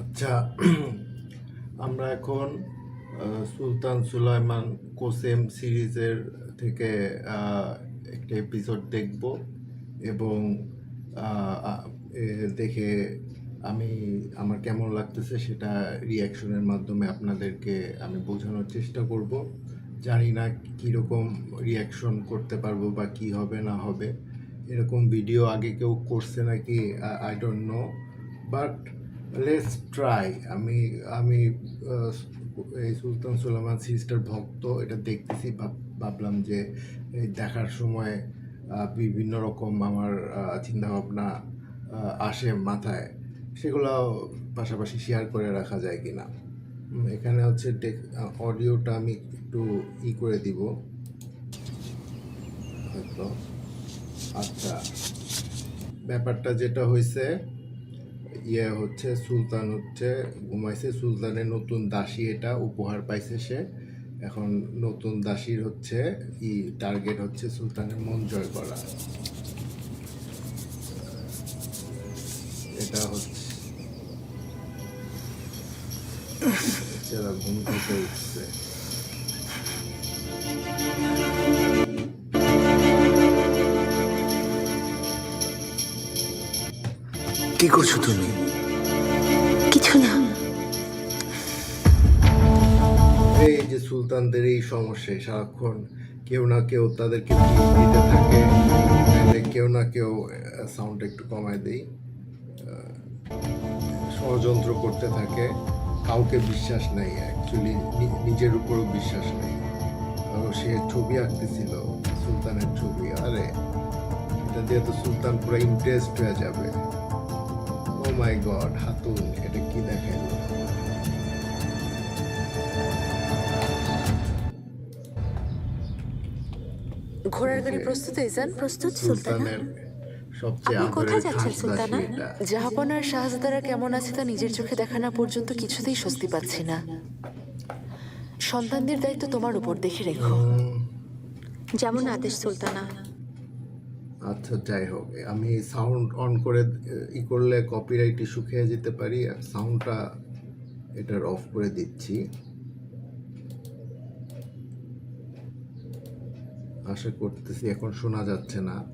আচ্ছা আমরা এখন সুলতান সুলাইমান কোসেম সিরিজের থেকে একটা এপিসোড দেখব এবং দেখে আমি, আমার কেমন লাগতেছে সেটা রিয়াকশনের মাধ্যমে আপনাদেরকে আমি বোঝানোর চেষ্টা করব। জানি না কীরকম রিয়াকশন করতে পারব বা কি হবে, না হবে। এরকম ভিডিও আগে কেউ করছে নাকি I don't know but let's try আমি আমি এই সুলতান সুলেমান সিস্টার ভক্ত, এটা দেখতেছি, ভাব- ভাবলাম যে এই দেখার সময় বিভিন্ন রকম আমার চিন্তাভাবনা আসে মাথায়। সেগুলো পাশাপাশি শেয়ার করে রাখা যায় কি না এখানে হচ্ছে অডিওটা আমি একটু ই করে দিব। হয়তো। আচ্ছা। ব্যাপারটা যেটা হয়েছে ইয়ে হচ্ছে, সুলতান হচ্ছে, ঘুমাইছে। সুলতানের নতুন দাসী এটা, উপহার পাইছে সে। এখন নতুন দাসীর হচ্ছে, ই টার্গেট হচ্ছে সুলতানের মন জয় করা। এটা হচ্ছে ঘুম থেকে উঠছে। কি করছ তুমি? কিছু না। এই যে সুলতানদের এই সমস্যায় সারাক্ষণ কেউ না কেউ তাদেরকে দিতে থাকে কেউ না কেউ সাউন্ড একটু কমায় দেই। ষড়যন্ত্র করতে থাকে কাউকে বিশ্বাস নেই অ্যাকচুয়ালি নিজের উপরও বিশ্বাস নেই। সে ছবি আঁকতেছিল সুলতানের ছবি আরে এটা দিয়ে তো সুলতান পুরো ইন্টারেস্ট হয়ে যাবে। মাই গড হাতুন এটা কি দেখাইলো ঘোড়ার গাড়ি প্রস্তুত ইজান প্রস্তুত সুলতানা? সুলতানের সবচেয়ে আপনি কোথায় যাচ্ছেন, সুলতানা? এটা। জাহাপনার শাহজাদারা কেমন আছে তা নিজের চোখে দেখা না পর্যন্ত কিছুতেই স্বস্তি পাচ্ছি না। সন্তানদের দায়িত্ব তোমার উপর দেখে রেখো। যেমন আদেশ সুলতানা আচ্ছা যাই হোক আমি সাউন্ড অন করে ই করলে কপিরাইট ইস্যু খেয়ে যেতে পারি আর সাউন্ডটা এটার অফ করে দিচ্ছি। আশা করতেছি এখন শোনা যাচ্ছে না।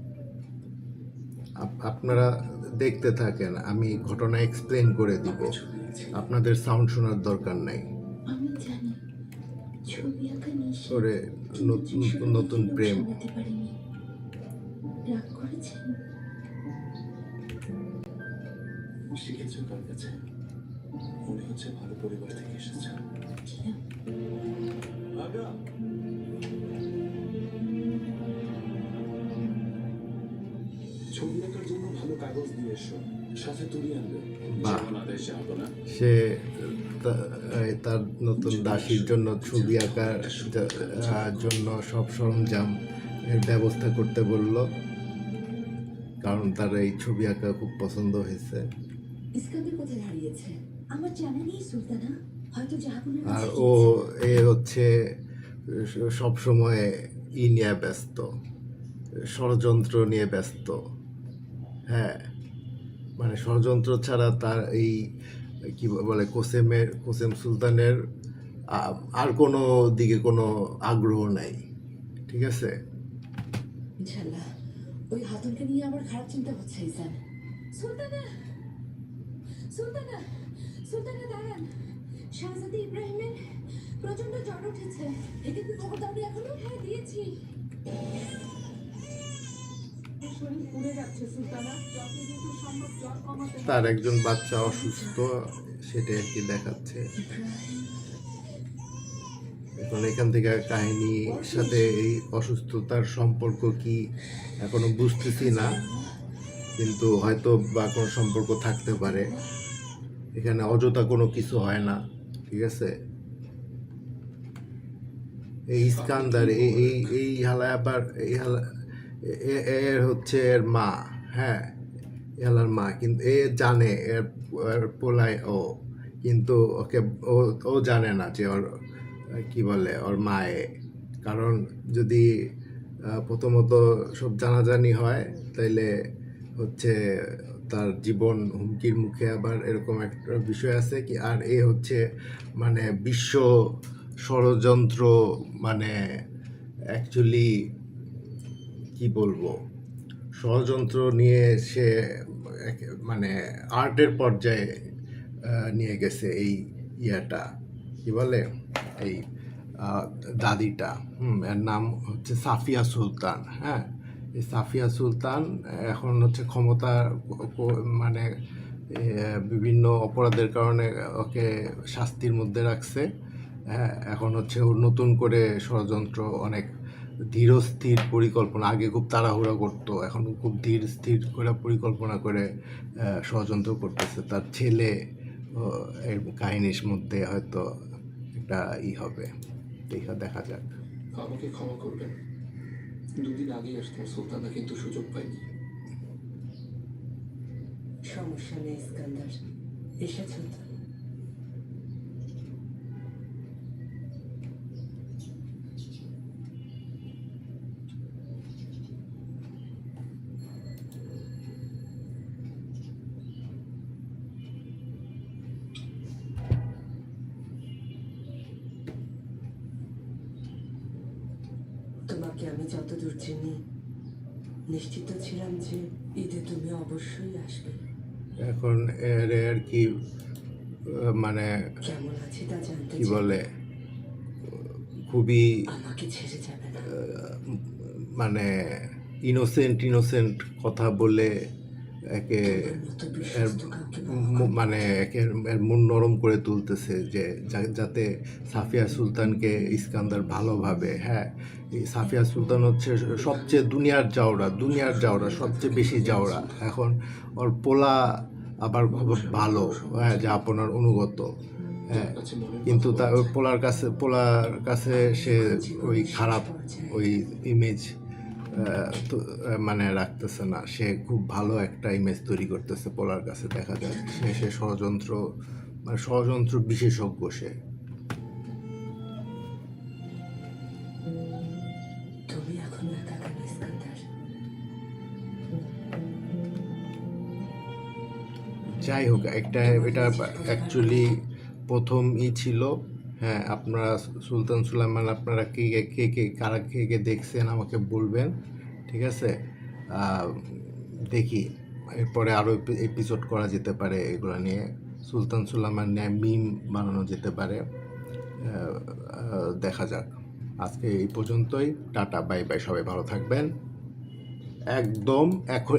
আপ- আপনারা দেখতে থাকেন আমি ঘটনা এক্সপ্লেন করে দিব। আপনাদের সাউন্ড শোনার দরকার নাই। ওরে নতুন নতুন প্রেম। করেছেন শিখেছ কার কাছে। মনে হচ্ছে ভালো পরিবার থেকে এসেছ। আগা ছবি আঁকার জন্য ভালো কাগজ দিয়ে এসো। সাথে তুলি আনবে। বাহ। যেমন আদেশ যাব না? সে তা- তার নতুন দাসীর জন্য ছবি আঁকার জন্য সব সরঞ্জাম এর ব্যবস্থা করতে বলল। কারণ তার এই ছবি আঁকা খুব পছন্দ হয়েছে। ইস্কান্দার কোথায় হারিয়েছে? আমার জানা নেই সুলতানা। হয়তো জাহাপনার আর ও এ হচ্ছে সব সময় ই নিয়ে ব্যস্ত ষড়যন্ত্র নিয়ে ব্যস্ত। হ্যাঁ মানে ষড়যন্ত্র ছাড়া তার এই কি বলে কোসেমের কোসেম সুলতানের আর কোনো দিকে কোনো আগ্রহ নাই। ঠিক আছে? ওই হাতনকে নিয়ে আমার খারাপ চিন্তা হচ্ছে ইসান। সুলতানা! সুলতানা! সুলতানা দাঁড়ান। শাহজাদি ইব্রাহিমের প্রচণ্ড জ্বর উঠেছে। একে কি খবর দাওনি এখনও? হ্যাঁ দিয়েছি। শরীর পুড়ে যাচ্ছে সুলতানা। যত দ্রুত সম্ভব জ্বর কমাতে তার একজন বাচ্চা অসুস্থ সেটা আর কি দেখাচ্ছে। এখন এখান থেকে কাহিনীর সাথে এই অসুস্থতার সম্পর্ক কি এখনও বুঝতেছি না, কিন্তু হয়তো বা কোনো সম্পর্ক থাকতে পারে। এখানে অযথা কোনো কিছু হয় না, ঠিক আছে? এই ইস্কান্দার, এই এই এই হালা আবার, এই হালা এর হচ্ছে এর মা হ্যাঁ এলার মা, কিন্তু এ জানে এর পোলায় ও, কিন্তু ওকে, ও ও জানে না যে ওর কি বলে, ওর মায়ে। কারণ যদি প্রথমত সব জানাজানি হয়, তাইলে হচ্ছে তার জীবন হুমকির মুখে আবার এরকম একটা বিষয় আছে কি, আর এ হচ্ছে মানে বিশ্ব ষড়যন্ত্র মানে অ্যাকচুয়ালি কি বলব, ষড়যন্ত্র নিয়ে সে মানে আর্টের পর্যায়ে নিয়ে গেছে এই ইয়াটা। কি বলে? এই দাদিটা, হুম, এর নাম হচ্ছে সাফিয়া সুলতান হ্যাঁ? এই সাফিয়া সুলতান এখন হচ্ছে ক্ষমতা মানে বিভিন্ন অপরাধের কারণে ওকে শাস্তির মধ্যে রাখছে হ্যাঁ? এখন হচ্ছে নতুন করে ষড়যন্ত্র অনেক ধীর স্থির পরিকল্পনা, আগে খুব তাড়াহুড়া করতো, এখন খুব ধীর স্থির করে পরিকল্পনা করে ষড়যন্ত্র করতেছে। তার ছেলে কাহিনীর মধ্যে হয়তো একটা ই হবে। দেখা দেখা যাক। আমাকে ক্ষমা করবেন। দুদিন আগে আসতাম সুলতানা কিন্তু সুযোগ পাইনি সমস্যা নেই ইস্কান্দার। এসেছ তো। তোমাকে আমি যতদূর চিনি নিশ্চিত ছিলাম যে ঈদে তুমি অবশ্যই আসবে। এখন এর আর কি মানে কেমন আছি তা জানতে কি বলে খুবই আমাকে ছেড়ে যাবে না। মানে ইনোসেন্ট ইনোসেন্ট কথা বলে একে মানে একে মন নরম করে তুলতেছে যে যাতে সাফিয়া সুলতানকে ইস্কান্দার ভালোভাবে হ্যাঁ সাফিয়া সুলতান হচ্ছে সবচেয়ে দুনিয়ার জাওরা দুনিয়ার জাওরা, সবচেয়ে বেশি জাওরা। এখন ওর পোলা আবার খুব ভালো হ্যাঁ যা আপনার অনুগত হ্যাঁ। কিন্তু ওই পোলার কাছে পোলার কাছে সে ওই খারাপ ওই ইমেজ তো মানে রাখতেছে না। সে খুব ভালো একটা ইমেজ তৈরি করতেছে পোলার কাছে, দেখা যায়। সে সে ষড়যন্ত্র মানে ষড়যন্ত্র বিশেষজ্ঞ সে। যাই হোক, একটা, এটা অ্যাকচুয়ালি প্রথম ই ছিল। হ্যাঁ আপনারা সুলতান সুলাইমান, আপনারা কে কে কে, কারা কে কে দেখছেন আমাকে বলবেন, ঠিক আছে? দেখি, এরপরে আরও এপিসোড করা যেতে পারে এগুলো নিয়ে। সুলতান সুলাইমান নিয়ে মিম বানানো যেতে পারে। দেখা যাক। আজকে এই পর্যন্তই। টাটা, বাই বাই, সবাই ভালো থাকবেন। একদম এখন